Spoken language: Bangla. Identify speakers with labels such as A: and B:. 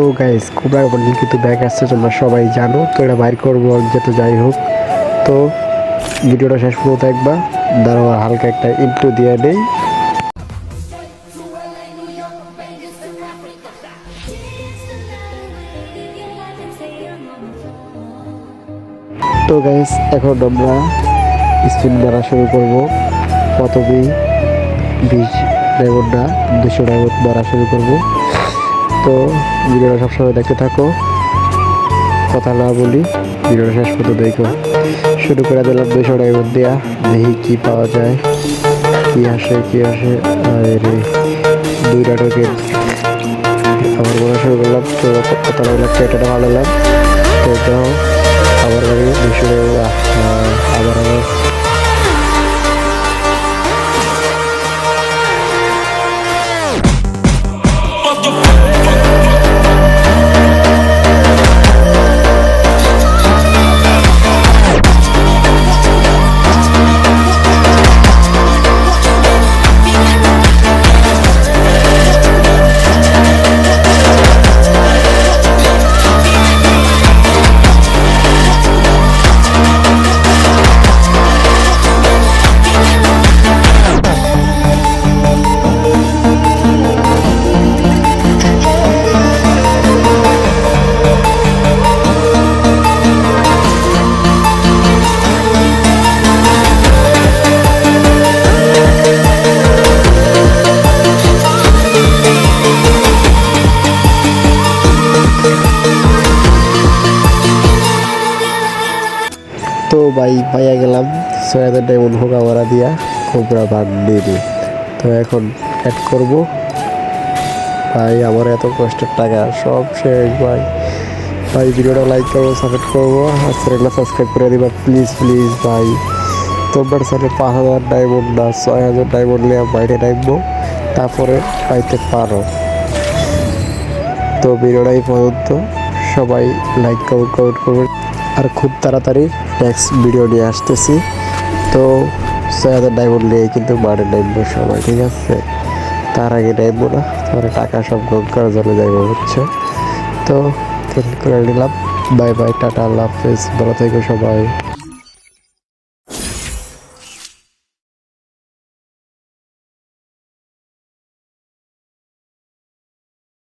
A: তো গাইস কোবরা বন্ডিল কিন্তু ব্যাগ আসছে, তোমরা সবাই জানো, তো এটা বাইর করব যেহেতু যাই হোক। তো ভিডিওটা শেষ পর্যন্ত দেখবা, দাঁড়াও হালকা একটা ইন্ট্রো দিয়ে নেই তো গাইস এখন আমরা স্পিন মারা শুরু করব। প্রথমেই, বিশ ডায়মন্ড না দুশো ডায়মন্ড মারা শুরু করব। তো ভিডিওটা সবসময় দেখতে থাকো। কথা না বলি, ভিডিওটা শেষ পর্যন্ত দেখো। শুরু করে দিলাম দুশো ডায়মন্ড দেওয়া দেখি কি পাওয়া যায়, কি আসে কি আসে। আরে দুইটা টোকেন আবার বলা শুরু করলাম তো কত লাগছে এটা ভালো লাগলাম তো আবার দুশো আবার তো ভাই পাইয়া গেলাম। ছয় হাজার ডায়মন্ড হোকা মারা দিয়া, কোবরা বান্ডিল তো এখন অ্যাড করব। ভাই, আমার এত কষ্টের টাকা, সব শেষ ভাই। ভাই, ভিডিওটা লাইক করব সাপোর্ট করব। আর চ্যানেলটা সাবস্ক্রাইব করে দিবা প্লিজ প্লিজ ভাই। তোমার সাথে পাঁচ হাজার ডায়মন্ড না, ছয় হাজার ডায়মন্ড নিয়ে বাইরে রাখব তারপরে পাইতে পারো। তো ভিডিওটা এই পর্যন্ত। সবাই লাইক কমেন্ট কমেন্ট করবেন আর খুব তাড়াতাড়ি নেক্সট ভিডিও নিয়ে আসতেছি। তো ছয় হাজার ডায়মন্ড নিয়ে কিন্তু বাড়ি নামবো সবাই, ঠিক আছে? তার আগে নামবো না, তারপরে টাকা সব গঙ্গার জলে যাইবো হচ্ছে তো ফিল করে নিলাম। বাই বাই টাটা, আল্লাহ হাফেজ। ভালো থেকো সবাই।